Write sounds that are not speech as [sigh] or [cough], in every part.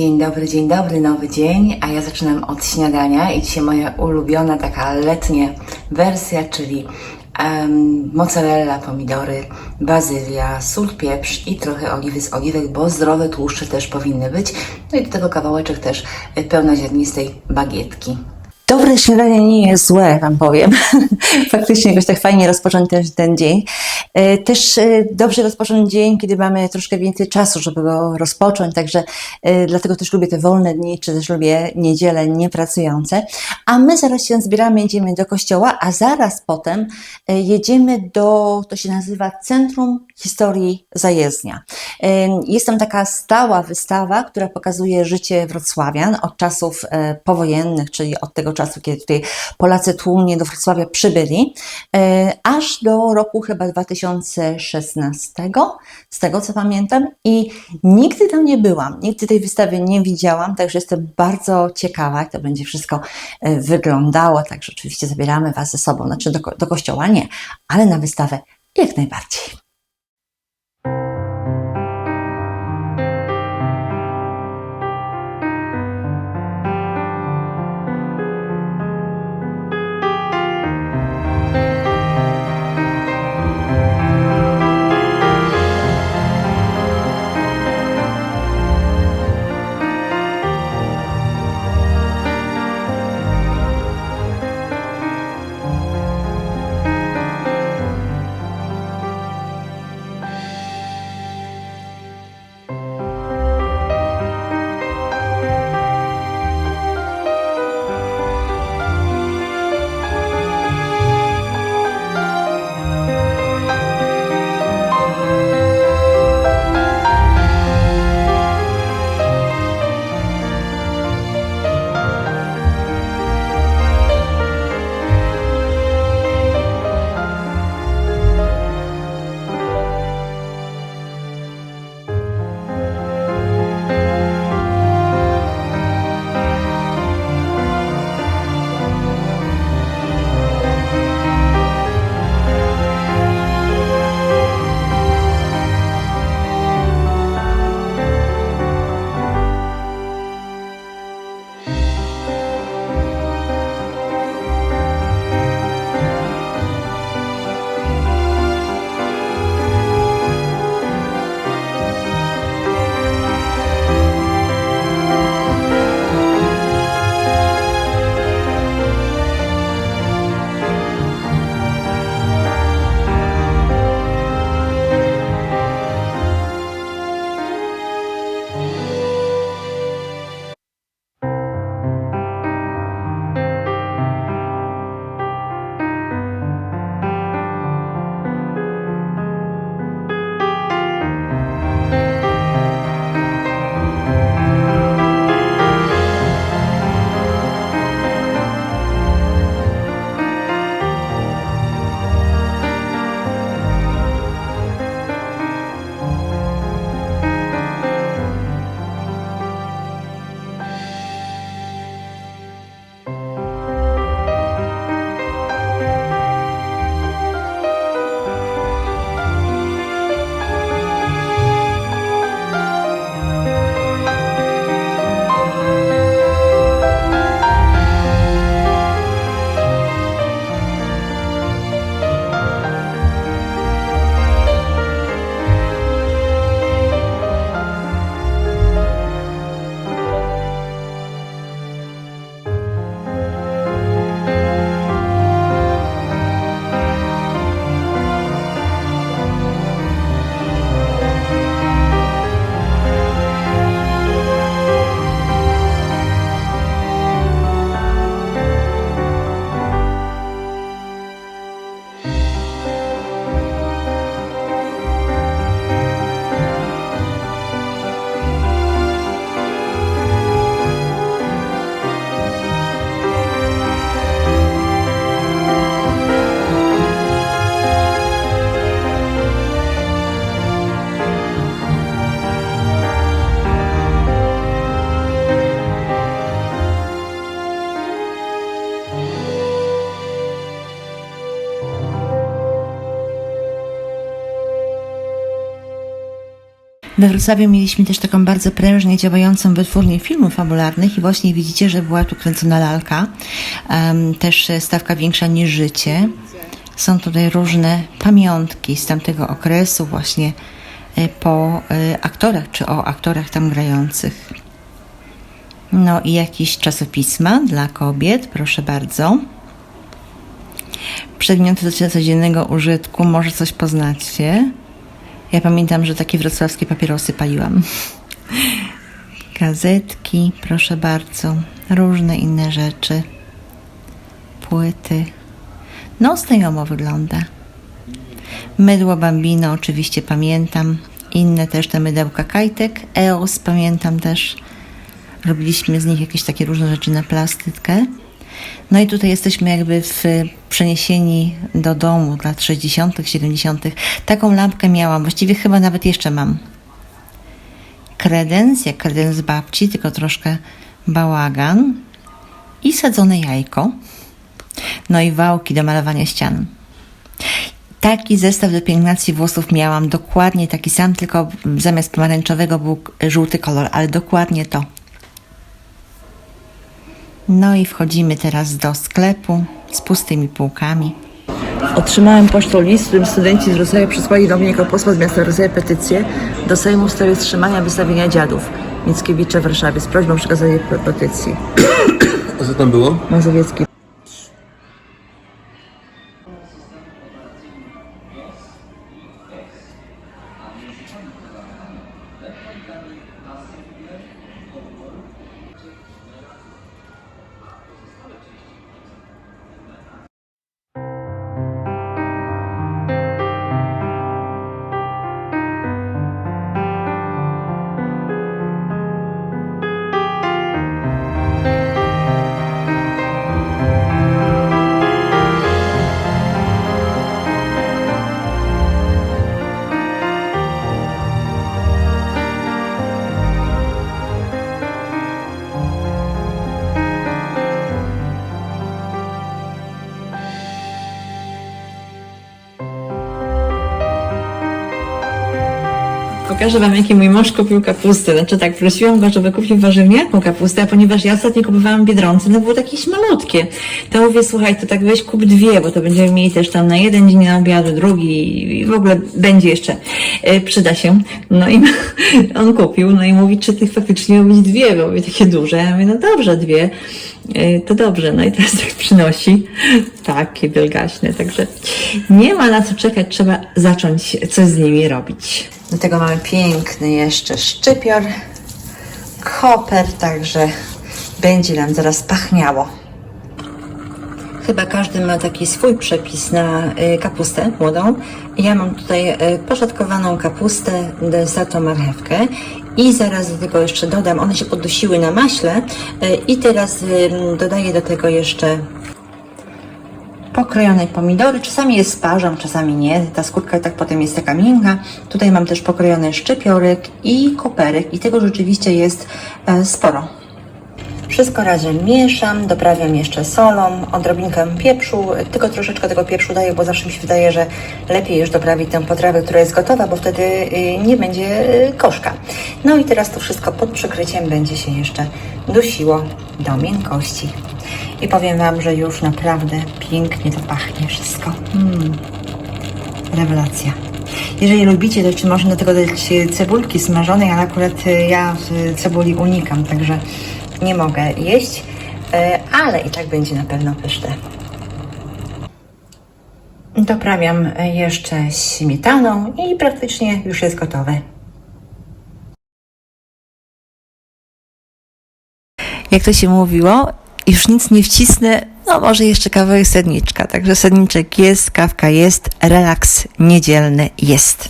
Dzień dobry, dzień dobry, nowy dzień, a ja zaczynam od śniadania i dzisiaj moja ulubiona taka letnia wersja, czyli em, mozzarella, pomidory, bazylia, sól, pieprz i trochę oliwy z oliwek, bo zdrowe tłuszcze też powinny być. No i do tego kawałeczek też pełnoziarnistej bagietki. Dobre śniadanie nie jest złe, Wam powiem. [laughs] Faktycznie jakoś tak fajnie rozpocząć ten, ten dzień. E, Też e, dobrze rozpocząć dzień, kiedy mamy troszkę więcej czasu, żeby go rozpocząć, także e, dlatego też lubię te wolne dni, czy też lubię niedziele niepracujące. A my zaraz się zbieramy, jedziemy do kościoła, a zaraz potem jedziemy do, to się nazywa Centrum Historii Zajezdnia. Jest tam taka stała wystawa, która pokazuje życie wrocławian od czasów powojennych, czyli od tego czasu, kiedy tutaj Polacy tłumnie do Wrocławia przybyli, e, aż do roku chyba 2016, z tego co pamiętam. I nigdy tam nie byłam, nigdy tej wystawy nie widziałam, także jestem bardzo ciekawa, jak to będzie wszystko e, wyglądało. Także oczywiście zabieramy Was ze sobą, znaczy do, do kościoła nie, ale na wystawę jak najbardziej. We Wrocławiu mieliśmy też taką bardzo prężnie działającą wytwórnię filmów fabularnych i właśnie widzicie, że była tu kręcona lalka. Też stawka większa niż życie. Są tutaj różne pamiątki z tamtego okresu właśnie e, po e, aktorach czy o aktorach tam grających. No i jakieś czasopisma dla kobiet, proszę bardzo. Przedmioty do codziennego użytku, może coś poznacie. Ja pamiętam, że takie wrocławskie papierosy paliłam. [laughs] Gazetki, proszę bardzo, różne inne rzeczy. Płyty. No, znajomo wygląda. Mydło Bambino oczywiście pamiętam. Inne też te mydełka Kajtek. EOS pamiętam też. Robiliśmy z nich jakieś takie różne rzeczy na plastykę. No i tutaj jesteśmy jakby w przeniesieni do domu lat 60., 70. Taką lampkę miałam, właściwie chyba nawet jeszcze mam. Kredens, jak kredens babci, tylko troszkę bałagan. I sadzone jajko. No i wałki do malowania ścian. Taki zestaw do pielęgnacji włosów miałam, dokładnie taki sam, tylko zamiast pomarańczowego był żółty kolor, ale dokładnie to. No i wchodzimy teraz do sklepu z pustymi półkami. Otrzymałem pocztą list, w którym studenci z Wrocławia przysłali do mnie jako posła z miasta Wrocławia petycję do Sejmu w sprawie wstrzymania wystawienia dziadów Mickiewicza w Warszawie z prośbą o przekazanie pe- petycji. A co tam było? Mazowiecki. Pokażę Wam, jaki mój mąż kupił kapustę. Znaczy tak, prosiłam go, żeby kupił warzywniaką kapustę, a ponieważ ja ostatnio kupowałam Biedronce, no było takie malutkie. To mówię, słuchaj, to tak weź kup dwie, bo to będziemy mieli też tam na jeden dzień na obiad, drugi i w ogóle będzie jeszcze. E, przyda się. No i [laughs] on kupił, no i mówi, czy tych faktycznie ma być dwie, bo mówię, takie duże. Ja mówię, no dobrze, dwie. E, To dobrze, no i teraz [laughs] tak przynosi takie wielgaśne, także nie ma na co czekać, trzeba zacząć coś z nimi robić. Do tego mamy piękny jeszcze szczypior, koper, także będzie nam zaraz pachniało. Chyba każdy ma taki swój przepis na y, kapustę młodą. Ja mam tutaj y, poszatkowaną kapustę, za to marchewkę i zaraz do tego jeszcze dodam, one się podusiły na maśle y, i teraz y, dodaję do tego jeszcze pokrojone pomidory. Czasami je sparzam, czasami nie. Ta skórka i tak potem jest taka miękka. Tutaj mam też pokrojony szczypiorek i koperek i tego rzeczywiście jest e, sporo. Wszystko razem mieszam, doprawiam jeszcze solą, odrobinkę pieprzu, tylko troszeczkę tego pieprzu daję, bo zawsze mi się wydaje, że lepiej już doprawić tę potrawę, która jest gotowa, bo wtedy y, nie będzie y, koszka. No i teraz to wszystko pod przykryciem będzie się jeszcze dusiło do miękkości. I powiem Wam, że już naprawdę pięknie to pachnie wszystko. Mm. Rewelacja. Jeżeli lubicie, to jeszcze można do tego dać cebulki smażonej, ale akurat y, ja cebuli unikam, także nie mogę jeść, y, ale i tak będzie na pewno pyszne. Doprawiam jeszcze śmietaną i praktycznie już jest gotowe. Jak to się mówiło, już nic nie wcisnę, no może jeszcze kawałek sedniczka. Także sedniczek jest, kawka jest, relaks niedzielny jest.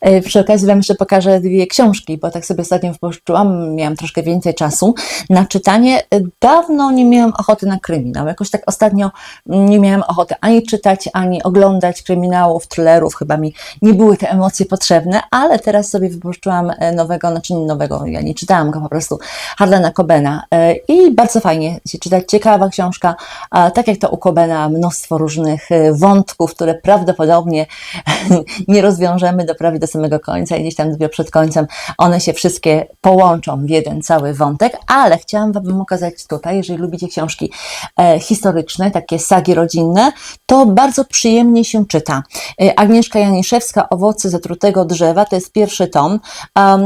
E, Przy okazji Wam jeszcze pokażę dwie książki, bo tak sobie ostatnio wposzczyłam, miałam troszkę więcej czasu na czytanie. E, Dawno nie miałam ochoty na kryminał. Jakoś tak ostatnio nie miałam ochoty ani czytać, ani oglądać kryminałów, thrillerów. Chyba mi nie były te emocje potrzebne, ale teraz sobie wypożyczyłam e, nowego, znaczy nowego, ja nie czytałam go po prostu, Harlana Cobena i bardzo fajnie się czytać. Ciekawa książka, tak jak to u Cobena, mnóstwo różnych wątków, które prawdopodobnie [laughs] nie rozwiążemy do prawie do samego końca i gdzieś tam dopiero przed końcem one się wszystkie połączą w jeden cały wątek, ale chciałam Wam pokazać tutaj, jeżeli lubicie książki e, historyczne, takie sagi rodzinne, to bardzo przyjemnie się czyta. E, Agnieszka Janiszewska, Owoce zatrutego drzewa, to jest pierwszy tom.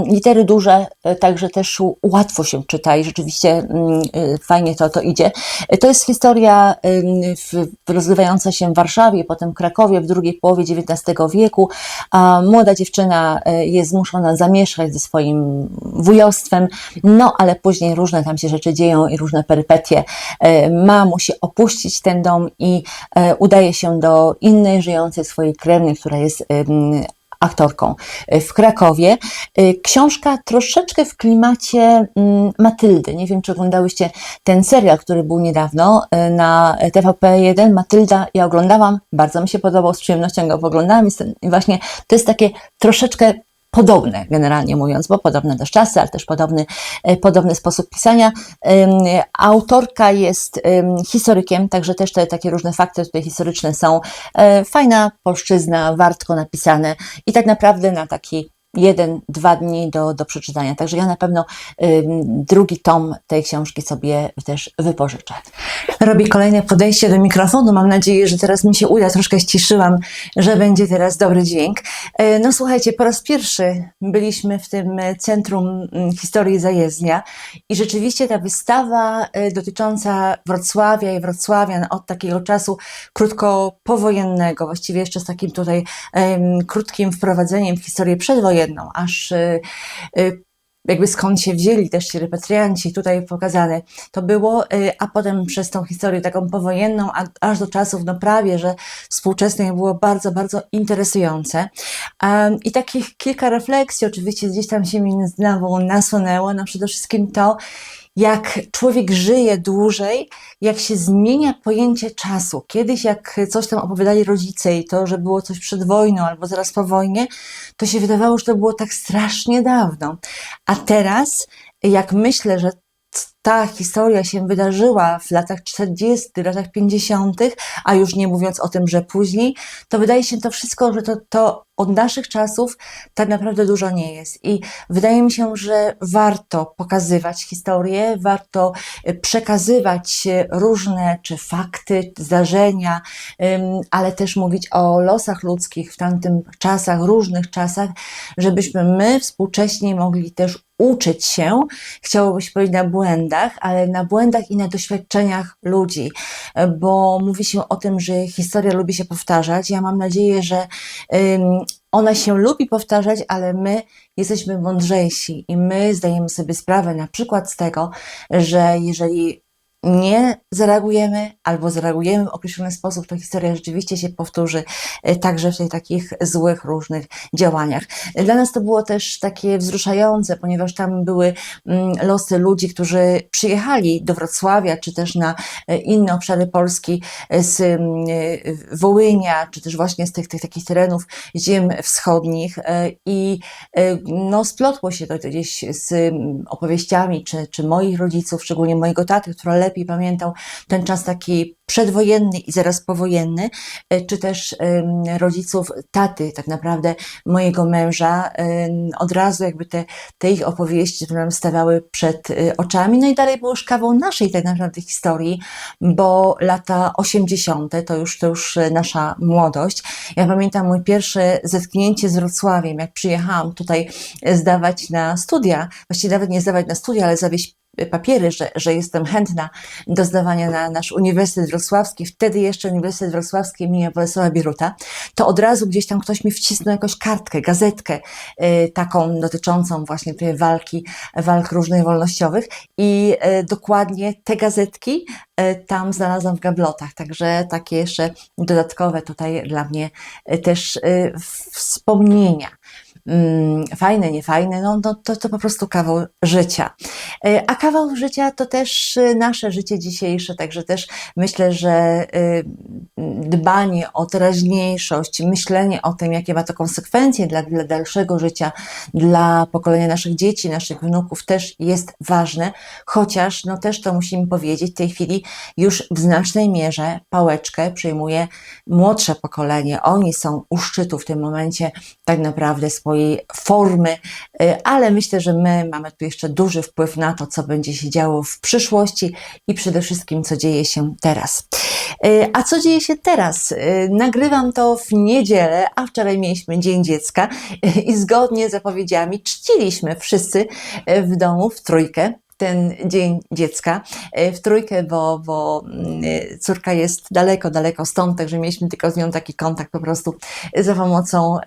Litery duże, e, także też łatwo się czyta i rzeczywiście mm, fajnie to, to idzie. To jest historia rozgrywająca się w Warszawie, potem Krakowie w drugiej połowie XIX wieku. A dziewczyna e, jest zmuszona zamieszkać ze swoim wujostwem, no ale później różne tam się rzeczy dzieją i różne perypetie. E, Ma, musi opuścić ten dom i e, udaje się do innej żyjącej swojej krewnej, która jest aktorką e, w Krakowie. E, Książka troszeczkę w klimacie mm, Matyldy. Nie wiem, czy oglądałyście ten serial, który był niedawno e, na TVP1. Matylda, ja oglądałam, bardzo mi się podobał, z przyjemnością go oglądałam. I właśnie to jest takie troszeczkę podobne, generalnie mówiąc, bo podobne też czasy, ale też podobny, e, podobny sposób pisania. Autorka jest em, historykiem, także też te takie różne fakty tutaj historyczne są. E, Fajna polszczyzna, wartko napisane i tak naprawdę na taki jeden, dwa dni do, do przeczytania. Także ja na pewno drugi tom tej książki sobie też wypożyczę. Robi kolejne podejście do mikrofonu. Mam nadzieję, że teraz mi się uda. Troszkę ściszyłam, że będzie teraz dobry dźwięk. E, No słuchajcie, po raz pierwszy byliśmy w tym Centrum mm, Historii Zajezdnia i rzeczywiście ta wystawa e, dotycząca Wrocławia i Wrocławian od takiego czasu krótko powojennego, właściwie jeszcze z takim tutaj krótkim wprowadzeniem w historię przedwojenną, aż e, e, jakby skąd się wzięli też ci repatrianci tutaj pokazane, to było, y, a potem przez tą historię taką powojenną, a, aż do czasów no prawie, że współczesnej było bardzo, bardzo interesujące. Um, I takich kilka refleksji oczywiście gdzieś tam się mi znowu nasunęło, no przede wszystkim to, jak człowiek żyje dłużej, jak się zmienia pojęcie czasu. Kiedyś, jak coś tam opowiadali rodzice i to, że było coś przed wojną albo zaraz po wojnie, to się wydawało, że to było tak strasznie dawno. A teraz, jak myślę, że ta historia się wydarzyła w latach 40., latach 50., a już nie mówiąc o tym, że później, to wydaje się to wszystko, że to, to od naszych czasów tak naprawdę dużo nie jest. I wydaje mi się, że warto pokazywać historię, warto y, przekazywać y, różne czy fakty, zdarzenia, ale też mówić o losach ludzkich w tamtym czasach, różnych czasach, żebyśmy my współcześnie mogli też uczyć się, chciałoby się powiedzieć na błędach, ale na błędach i na doświadczeniach ludzi, bo mówi się o tym, że historia lubi się powtarzać. Ja mam nadzieję, że ona się lubi powtarzać, ale my jesteśmy mądrzejsi i my zdajemy sobie sprawę na przykład z tego, że jeżeli nie zareagujemy albo zareagujemy w określony sposób, to historia rzeczywiście się powtórzy e, także w tych takich złych różnych działaniach. Dla nas to było też takie wzruszające, ponieważ tam były mm, losy ludzi, którzy przyjechali do Wrocławia, czy też na e, inne obszary Polski e, z mm, Wołynia, czy też właśnie z tych, tych takich terenów ziem wschodnich i no, splotło się to gdzieś z mm, opowieściami, czy, czy moich rodziców, szczególnie mojego taty, który lepiej pamiętał ten czas taki przedwojenny i zaraz powojenny, e, czy też rodziców taty, tak naprawdę mojego męża, od razu jakby te, te ich opowieści nam stawały przed e, oczami, no i dalej było kawał naszej tak naprawdę historii, bo lata 80. to już, to już e, nasza młodość. Ja pamiętam mój pierwsze zetknięcie z Wrocławiem, jak przyjechałam tutaj zdawać na studia, właściwie nawet nie zdawać na studia, ale zawieźć papiery, że, że jestem chętna do zdawania na nasz Uniwersytet Wrocławski, wtedy jeszcze Uniwersytet Wrocławski imienia Bolesława Bieruta, to od razu gdzieś tam ktoś mi wcisnął jakąś kartkę, gazetkę y, taką dotyczącą właśnie tej walki, walk różnych wolnościowych i y, dokładnie te gazetki y, tam znalazłam w gablotach, także takie jeszcze dodatkowe tutaj dla mnie y, też y, wspomnienia. Mm, fajne, niefajne, no, no to, to po prostu kawał życia. E, A kawał życia to też e, nasze życie dzisiejsze, także też myślę, że e, dbanie o teraźniejszość, myślenie o tym, jakie ma to konsekwencje dla, dla dalszego życia, dla pokolenia naszych dzieci, naszych wnuków też jest ważne, chociaż no też to musimy powiedzieć, w tej chwili już w znacznej mierze pałeczkę przejmuje młodsze pokolenie. Oni są u szczytu w tym momencie tak naprawdę swojej swojej formy, y, ale myślę, że my mamy tu jeszcze duży wpływ na to, co będzie się działo w przyszłości i przede wszystkim, co dzieje się teraz. Y, A co dzieje się teraz? Y, Nagrywam to w niedzielę, a wczoraj mieliśmy Dzień Dziecka i zgodnie z zapowiedziami czciliśmy wszyscy w domu w trójkę ten Dzień Dziecka. Y, w trójkę, bo, bo y, córka jest daleko, daleko stąd, także mieliśmy tylko z nią taki kontakt po prostu za pomocą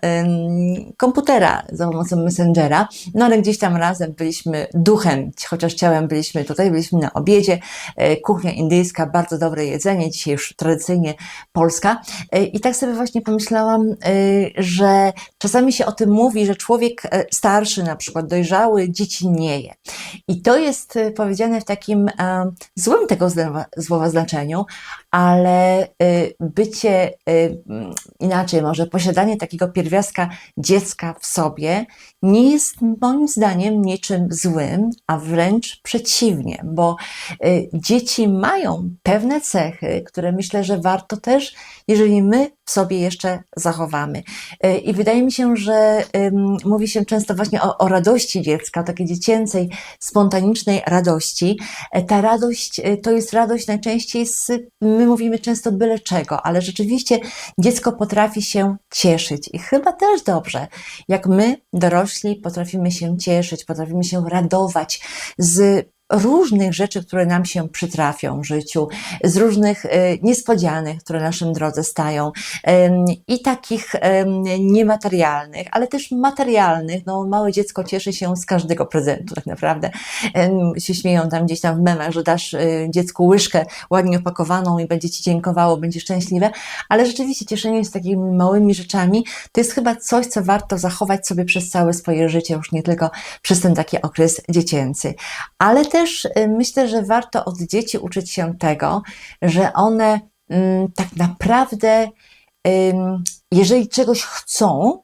komputera, za pomocą Messengera, no ale gdzieś tam razem byliśmy duchem, chociaż ciałem byliśmy tutaj, byliśmy na obiedzie, y, kuchnia indyjska, bardzo dobre jedzenie, dzisiaj już tradycyjnie polska. I tak sobie właśnie pomyślałam, że czasami się o tym mówi, że człowiek starszy, na przykład dojrzały, dziecinnieje. I to jest y, powiedziane w takim złym tego słowa znaczeniu, ale y, bycie y, mm, inaczej, może posiadanie takiego pierwiastka dziecka w sobie nie jest moim zdaniem niczym złym, a wręcz przeciwnie, bo y, dzieci mają pewne cechy, które myślę, że warto też, jeżeli my w sobie jeszcze zachowamy. I wydaje mi się, że mówi się często właśnie o, o radości dziecka, takiej dziecięcej, spontanicznej radości. E, Ta radość to jest radość najczęściej z, my mówimy często byle czego, ale rzeczywiście dziecko potrafi się cieszyć i chyba też dobrze, jak my, dorośli, potrafimy się cieszyć, potrafimy się radować z różnych rzeczy, które nam się przytrafią w życiu, z różnych e, niespodzianek, które na naszym drodze stają i takich em, niematerialnych, ale też materialnych. No, małe dziecko cieszy się z każdego prezentu tak naprawdę. Się śmieją tam gdzieś tam w memach, że dasz e, dziecku łyżkę ładnie opakowaną i będzie ci dziękowało, będzie szczęśliwe, ale rzeczywiście cieszenie się takimi małymi rzeczami to jest chyba coś, co warto zachować sobie przez całe swoje życie, już nie tylko przez ten taki okres dziecięcy. Ale też y, myślę, że warto od dzieci uczyć się tego, że one mm, tak naprawdę, jeżeli czegoś chcą,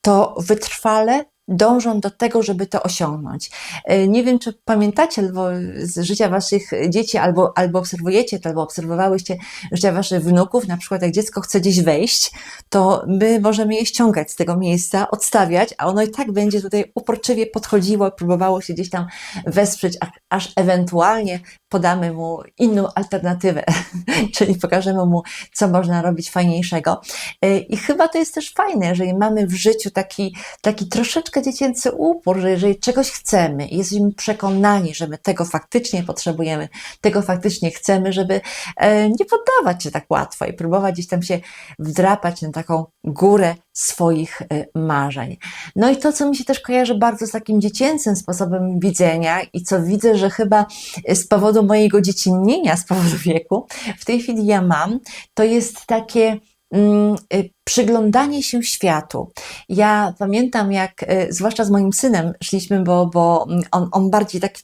to wytrwale dążą do tego, żeby to osiągnąć. Y, Nie wiem, czy pamiętacie albo z życia waszych dzieci, albo, albo obserwujecie to, albo obserwowałyście życia waszych wnuków, na przykład jak dziecko chce gdzieś wejść, to my możemy je ściągać z tego miejsca, odstawiać, a ono i tak będzie tutaj uporczywie podchodziło, próbowało się gdzieś tam wesprzeć, aż ewentualnie podamy mu inną alternatywę, [laughs] czyli pokażemy mu, co można robić fajniejszego. Y, I chyba to jest też fajne, jeżeli mamy w życiu taki, taki troszeczkę dziecięcy upór, że jeżeli czegoś chcemy i jesteśmy przekonani, że my tego faktycznie potrzebujemy, tego faktycznie chcemy, żeby e, nie poddawać się tak łatwo i próbować gdzieś tam się wdrapać na taką górę swoich e, marzeń. No i to, co mi się też kojarzy bardzo z takim dziecięcym sposobem widzenia i co widzę, że chyba z powodu mojego dziecinnienia, z powodu wieku, w tej chwili ja mam, to jest takie mm, y, przyglądanie się światu. Ja pamiętam, jak y, zwłaszcza z moim synem szliśmy, bo, bo mm, on, on bardziej tak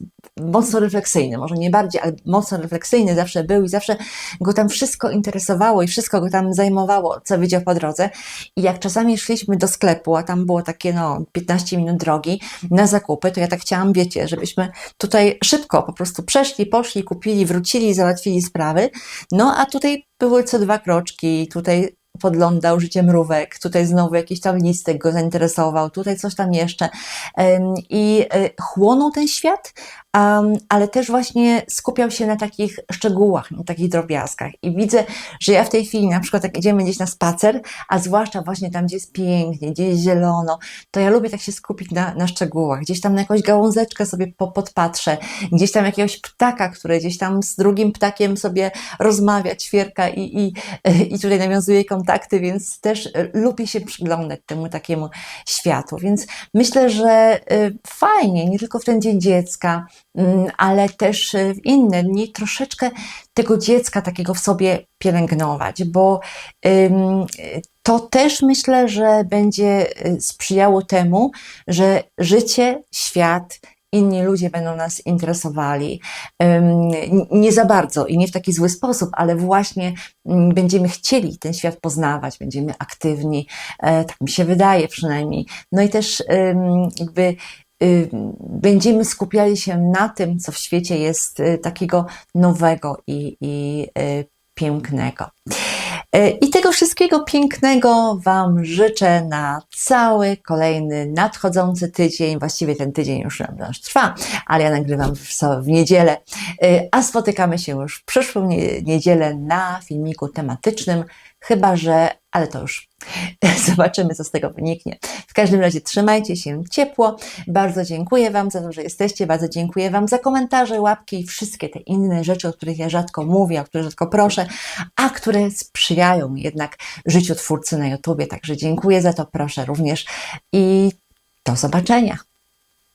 mocno refleksyjny, może nie bardziej, ale mocno refleksyjny zawsze był i zawsze go tam wszystko interesowało i wszystko go tam zajmowało, co widział po drodze. I jak czasami szliśmy do sklepu, a tam było takie no 15 minut drogi na zakupy, to ja tak chciałam, wiecie, żebyśmy tutaj szybko po prostu przeszli, poszli, kupili, wrócili, załatwili sprawy. No a tutaj były co dwa kroczki, tutaj podglądał życie mrówek, tutaj znowu jakiś tam listek go zainteresował, tutaj coś tam jeszcze. I e, chłonął ten świat, am, ale też właśnie skupiał się na takich szczegółach, na takich drobiazgach. I widzę, że ja w tej chwili na przykład jak idziemy gdzieś na spacer, a zwłaszcza właśnie tam, gdzie jest pięknie, gdzie jest zielono, to ja lubię tak się skupić na, na szczegółach, gdzieś tam na jakąś gałązeczkę sobie po, podpatrzę, gdzieś tam jakiegoś ptaka, który gdzieś tam z drugim ptakiem sobie rozmawia, ćwierka i, i, [laughs] i tutaj nawiązuje kontakty, więc też e, lubię się przyglądać temu takiemu światu, więc myślę, że y, fajnie, nie tylko w ten Dzień Dziecka, ale też y, w inne dni troszeczkę tego dziecka takiego w sobie pielęgnować, bo to też myślę, że będzie y, sprzyjało temu, że życie, świat, inni ludzie będą nas interesowali. Nie za bardzo i nie w taki zły sposób, ale właśnie mm, będziemy chcieli ten świat poznawać, będziemy aktywni, e, tak mi się wydaje przynajmniej. No i też jakby będziemy skupiali się na tym, co w świecie jest y, takiego nowego i, i y, pięknego. I tego wszystkiego pięknego Wam życzę na cały kolejny nadchodzący tydzień. Właściwie ten tydzień już już trwa, ale ja nagrywam w, niedzielę. A spotykamy się już w przyszłą nie- niedzielę na filmiku tematycznym. Chyba, że, ale to już [laughs] zobaczymy, co z tego wyniknie. W każdym razie trzymajcie się ciepło. Bardzo dziękuję Wam za to, że jesteście. Bardzo dziękuję Wam za komentarze, łapki i wszystkie te inne rzeczy, o których ja rzadko mówię, o które rzadko proszę, a które sprzyjają jednak życiu twórcy na YouTubie. Także dziękuję za to, proszę również i do zobaczenia.